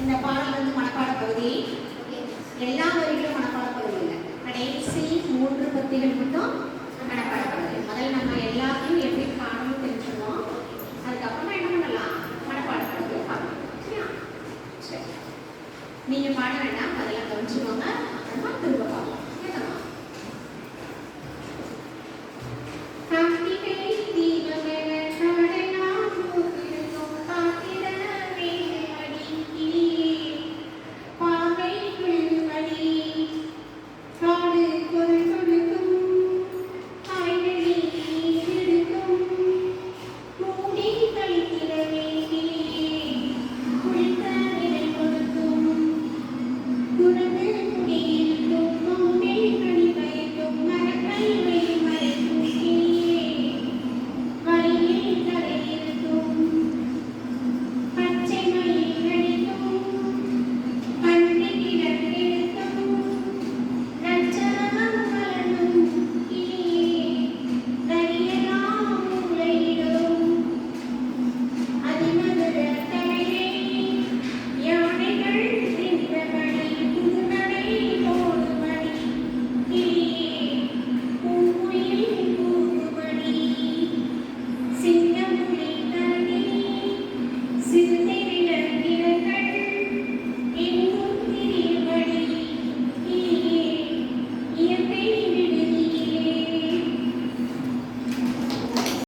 இந்த பாடம் வந்து மனப்பாட பகுதி. எல்லா வரிகளும் மனப்பாட பகுதி இல்லை. கடைசி மூன்று பத்திகள் மட்டும் மனப்பாட பகுதி. முதல்ல நம்ம எல்லாத்தையும் எப்படி பாடணும் தெரிஞ்சுக்கணும். அதுக்கப்புறமா என்ன பண்ணலாம்? மனப்பாட பகுதியை பார்க்கலாம். சரியா? சரி. நீங்கள் பாட வேண்டாம். அதெல்லாம் கவனிச்சுக்கோங்க. அப்புறமா திரும்ப பார்க்கலாம்